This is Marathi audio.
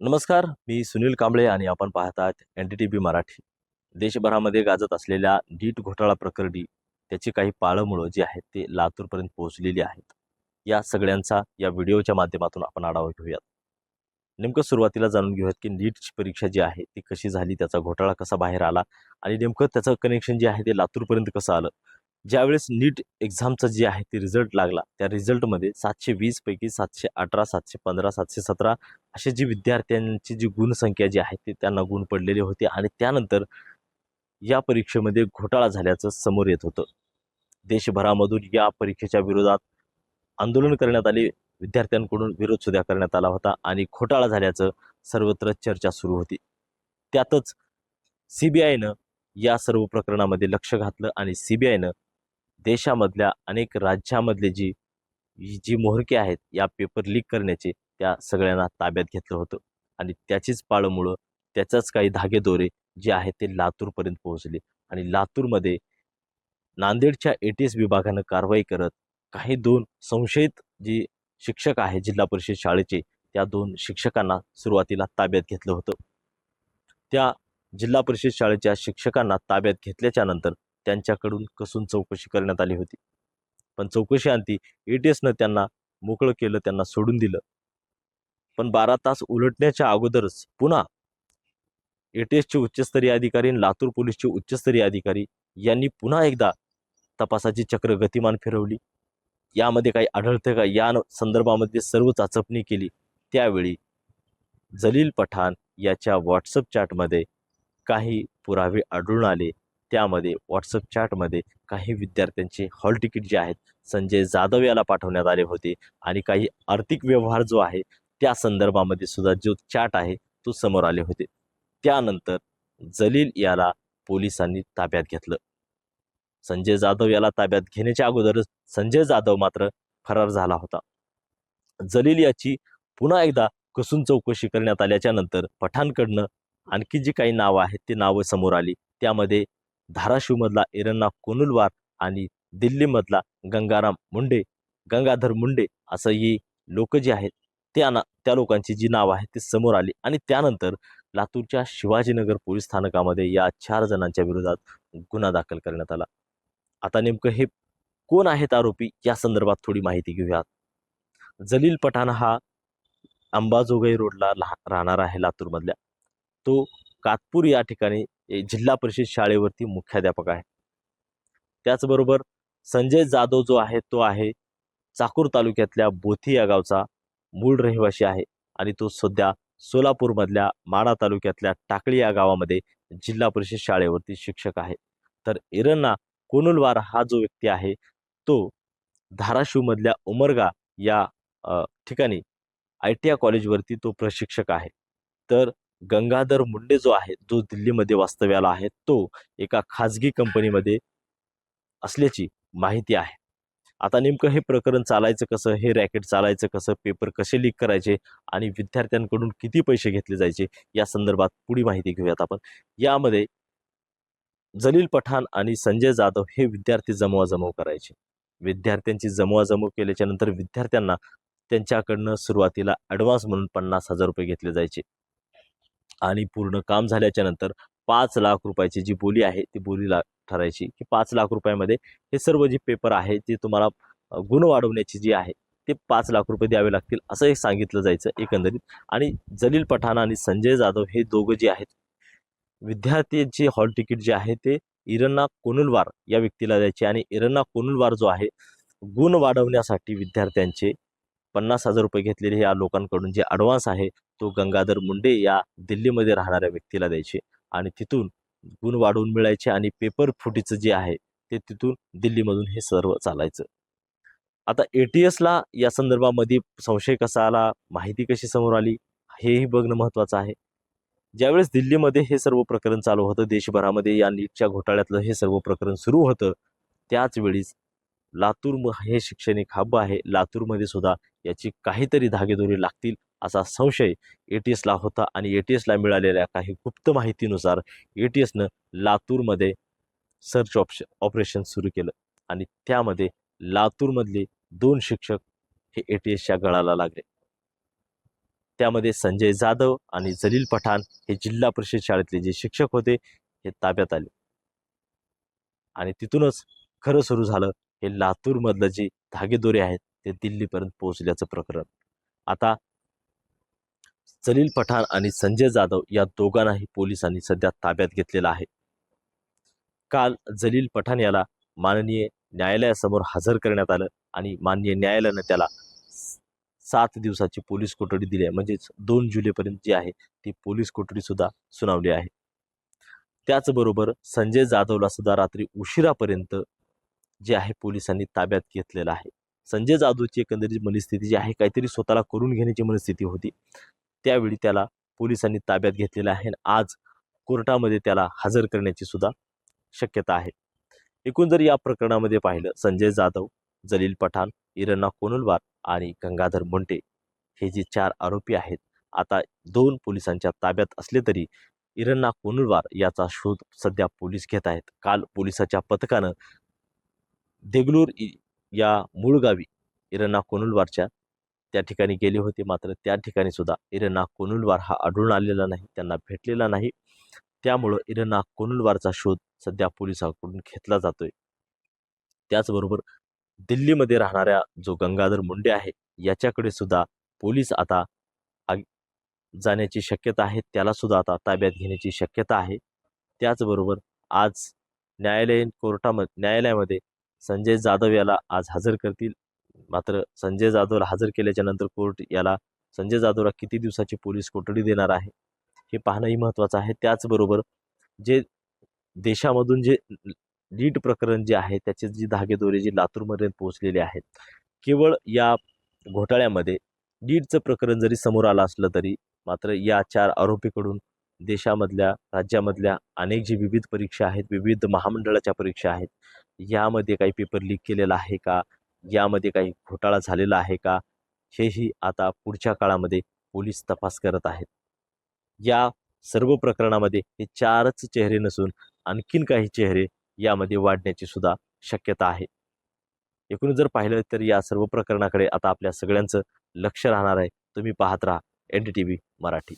नमस्कार मी सुनील कांबळे आणि आपण पाहत आहात N D T V Marathi. देशभरामध्ये गाजत असलेल्या डीट घोटाळा प्रकरणी त्याची काही पाळंमुळं जी आहेत ते लातूरपर्यंत पोहोचलेली आहेत. या सगळ्यांचा या व्हिडिओच्या माध्यमातून आपण आढावा घेऊयात. नेमकं सुरुवातीला जाणून घेऊयात की नीटची परीक्षा जी आहे ती कशी झाली त्याचा घोटाळा कसा बाहेर आला आणि नेमकं त्याचं कनेक्शन जे आहे ते लातूरपर्यंत कसं आलं? ज्यावेळेस नीट एक्झामचं जे आहे ते रिझल्ट लागला त्या रिझल्टमध्ये सातशे वीसपैकी सातशे अठरा सातशे पंधरा सातशे सतरा असे जी विद्यार्थ्यांची जी गुणसंख्या जी आहे ते त्यांना गुण पडलेले होते आणि त्यानंतर या परीक्षेमध्ये घोटाळा झाल्याचं समोर येत होतं. देशभरामधून या परीक्षेच्या विरोधात आंदोलन करण्यात आले विद्यार्थ्यांकडून विरोध सुद्धा करण्यात आला होता आणि घोटाळा झाल्याचं सर्वत्र चर्चा सुरू होती. त्यातच सी बी आयनं या सर्व प्रकरणामध्ये लक्ष घातलं आणि सी बी आयनं देशामधल्या अनेक राज्यामधले जी जी मोहरके आहेत या पेपर लीक करण्याचे त्या सगळ्यांना ताब्यात घेतलं होतं. आणि त्याचीच पाळंमुळं त्याचाच काही धागेदोरे जे आहेत ते लातूरपर्यंत पोहोचले. आणि लातूरमध्ये नांदेडच्या ए टी एस विभागानं कारवाई करत काही दोन संशयित जी शिक्षक आहे जिल्हा परिषद शाळेचे त्या दोन शिक्षकांना सुरुवातीला ताब्यात घेतलं होतं. त्या जिल्हा परिषद शाळेच्या शिक्षकांना ताब्यात घेतल्याच्या नंतर त्यांच्याकडून कसून चौकशी करण्यात आली होती. पण चौकशी अंती ए टी एसनं त्यांना मोकळं केलं त्यांना सोडून दिलं. पण बारा तास उलटण्याच्या अगोदरच पुन्हा ए टी एसचे उच्चस्तरीय अधिकारी आणि लातूर पोलीसचे उच्चस्तरीय अधिकारी यांनी पुन्हा एकदा तपासाची चक्र गतिमान फिरवली. यामध्ये काही आढळतं का? या संदर्भामध्ये सर्व चाचपणी केली. त्यावेळी जलील पठाण याच्या व्हॉट्सअप चॅटमध्ये काही पुरावे आढळून आले. त्यामध्ये व्हॉट्सअप चॅटमध्ये काही विद्यार्थ्यांचे हॉल तिकीट जे आहेत संजय जाधव याला पाठवण्यात आले होते आणि काही आर्थिक व्यवहार जो आहे त्या संदर्भामध्ये सुद्धा जो चॅट आहे तो समोर आले होते. त्यानंतर जलील याला पोलिसांनी ताब्यात घेतलं. संजय जाधव याला ताब्यात घेण्याच्या अगोदरच संजय जाधव मात्र फरार झाला होता. जलील याची पुन्हा एकदा कसून चौकशी करण्यात आल्याच्यानंतर पठाणकडनं आणखी जी काही नावं आहेत ती नावं समोर आली. त्यामध्ये धाराशिवमधला एरन्ना कोनुलवार आणि दिल्लीमधला गंगाराम मुंडे गंगाधर मुंडे असं ही लोक जी आहेत त्यांना त्या लोकांची जी नावं आहेत ती समोर आली. आणि त्यानंतर लातूरच्या शिवाजीनगर पोलीस स्थानकामध्ये या चार जणांच्या विरोधात गुन्हा दाखल करण्यात आला. आता नेमकं हे कोण आहेत आरोपी या संदर्भात थोडी माहिती घेऊयात. जलील पठाण हा अंबाजोगाई रोडला लहा राहणार आहे लातूरमधल्या. तो कातपूर या ठिकाणी जिल्हा परिषद शाळेवरती मुख्याध्यापक आहे त्याचबरोबर संजय जाधव जो आहे तो आहे चाकूर तालुक्यातल्या बोथी या गावचा मूळ रहिवासी आहे आणि तो सध्या सोलापूरमधल्या माडा तालुक्यातल्या टाकळी या गावामध्ये जिल्हा परिषद शाळेवरती शिक्षक आहे. तर इरण्णा कोनुलवार हा जो व्यक्ती आहे तो धाराशिवमधल्या उमरगा या ठिकाणी आय टी आय कॉलेजवरती तो प्रशिक्षक आहे. तर गंगाधर मुंडे जो आहे जो दिल्लीमध्ये वास्तव्याला आहे तो एका खाजगी कंपनीमध्ये असल्याची माहिती आहे. आता नेमकं हे प्रकरण चालायचं कसं हे रॅकेट चालायचं कसं पेपर कसे लीक करायचे आणि विद्यार्थ्यांकडून किती पैसे घेतले जायचे या संदर्भात पुढी माहिती घेऊयात आपण. यामध्ये जलील पठाण आणि संजय जाधव हे विद्यार्थी जमवाजमव करायचे. विद्यार्थ्यांची जमवाजमव केल्याच्यानंतर विद्यार्थ्यांना त्यांच्याकडनं सुरुवातीला ॲडव्हान्स म्हणून पन्नास हजार रुपये घेतले जायचे. आणि पूर्ण काम झाल्याच्यानंतर पाच लाख रुपयाची जी बोली आहे ती बोलीला ठरायची की पाच लाख रुपयामध्ये हे सर्व जे पेपर आहे ते तुम्हाला गुण वाढवण्याची जी आहे ते पाच लाख रुपये द्यावे लागतील असं एक सांगितलं जायचं एकंदरीत. आणि जलील पठाण आणि संजय जाधव हे दोघं जे आहेत विद्यार्थ्यांचे हॉल तिकीट जे आहे ते इरन्ना कोनुलवार या व्यक्तीला द्यायचे आणि इरन्ना कोनुलवार जो आहे गुण वाढवण्यासाठी विद्यार्थ्यांचे पन्नास हजार रुपये घेतलेले या लोकांकडून जे ॲडव्हान्स आहे तो गंगाधर मुंडे या दिल्लीमध्ये राहणाऱ्या व्यक्तीला द्यायचे. आणि तिथून गुण वाढवून मिळायचे आणि पेपर फुटीचं जे आहे ते तिथून दिल्लीमधून हे सर्व चालायचं. आता ए टी एसला या संदर्भामध्ये संशय कसा आला माहिती कशी समोर आली हेही बघणं महत्त्वाचं आहे. ज्यावेळेस दिल्लीमध्ये हे सर्व प्रकरण चालू होतं देशभरामध्ये या नीटच्या घोटाळ्यातलं हे सर्व प्रकरण सुरू होतं त्याच वेळीच लातूर म- हे शैक्षणिक हब आहे. लातूरमध्ये सुद्धा याची काहीतरी धागेदोरी लागतील असा संशय ए टी एसला होता आणि ए टी एसला मिळालेल्या काही गुप्त माहितीनुसार ए टी एसनं लातूरमध्ये सर्च ऑप्श ऑपरेशन सुरू केलं आणि त्यामध्ये लातूरमधले दोन शिक्षक हे ए टी एसच्या गळाला लागले. त्यामध्ये संजय जाधव आणि जलील पठाण हे जिल्हा परिषद शाळेतले जे शिक्षक होते हे ताब्यात आले. आणि तिथूनच खरं सुरू झालं हे लातूरमधलं जे धागेदोरे आहेत ते दिल्लीपर्यंत पोहोचल्याचं प्रकरण. आता जलील पठाण आणि संजय जाधव या दोघांनाही पोलिसांनी सध्या ताब्यात घेतलेलं आहे. काल जलील पठाण याला माननीय न्यायालयासमोर हजर करण्यात आलं आणि माननीय न्यायालयानं त्याला सात दिवसाची पोलीस कोठडी दिली आहे. म्हणजेच दोन जुलैपर्यंत जी आहे ती पोलीस कोठडी सुद्धा सुनावली आहे. त्याचबरोबर संजय जाधवला सुद्धा रात्री उशिरापर्यंत जे आहे पोलिसांनी ताब्यात घेतलेलं आहे. संजय जाधवची एकंदरीत मनस्थिती जी आहे काहीतरी स्वतःला करून घेण्याची मनस्थिती होती. त्यावेळी त्याला पोलिसांनी ताब्यात घेतलेलं आहे आणि आज कोर्टामध्ये त्याला हजर करण्याची सुद्धा शक्यता आहे. एकूण जर या प्रकरणामध्ये पाहिलं संजय जाधव जलील पठाण इरन्ना कोनुलवार आणि गंगाधर मुंटे हे जे चार आरोपी आहेत आता दोन पोलिसांच्या ताब्यात असले तरी इरन्ना कोनुलवार याचा शोध सध्या पोलीस घेत आहेत. काल पोलिसाच्या पथकानं देगलूर इ- या मूळ गावी इरना कोनुलवारच्या त्या ठिकाणी गेले होते. मात्र त्या ठिकाणी सुद्धा इरना कोनुलवार हा आढळून आलेला नाही. त्यांना भेटलेला नाही. त्यामुळं इरना कोनुलवारचा शोध सध्या पोलिसांकडून घेतला जातोय. त्याचबरोबर दिल्लीमध्ये राहणाऱ्या जो गंगाधर मुंडे आहे याच्याकडे सुद्धा पोलीस आता जाण्याची शक्यता आहे. त्याला सुद्धा आता ताब्यात घेण्याची शक्यता आहे. त्याचबरोबर आज न्यायालयीन कोर्टामध्ये न्यायालयामध्ये संजय जाधव याला आज हजर करतील. मात्र संजय जाधवला हजर केल्याच्यानंतर कोर्ट याला संजय जाधवला किती दिवसाची पोलीस कोठडी देणार आहे? हे पाहणंही महत्त्वाचं आहे. त्याचबरोबर जे देशामधून जे लीड प्रकरण जे आहे त्याचे जी धागेदोरे जे लातूरमध्ये पोहोचलेले आहेत केवळ या घोटाळ्यामध्ये लीडचं प्रकरण जरी समोर आलं असलं तरी मात्र या चार आरोपीकडून देशामधल्या राज्यामधल्या अनेक जी विविध परीक्षा आहेत विविध महामंडळाच्या परीक्षा आहेत यामध्ये काही पेपर लीक केलेला आहे का? यामध्ये काही घोटाळा झालेला आहे का? हेही आता पुढच्या काळामध्ये पोलीस तपास करत आहेत. या सर्व प्रकरणामध्ये हे चारच चेहरे नसून आणखीन काही चेहरे यामध्ये वाढण्याची सुद्धा शक्यता आहे. एकूण जर पाहिलं तर या सर्व प्रकरणाकडे आता आपल्या सगळ्यांचं लक्ष राहणार आहे. तुम्ही पाहत राहा N D T V Marathi.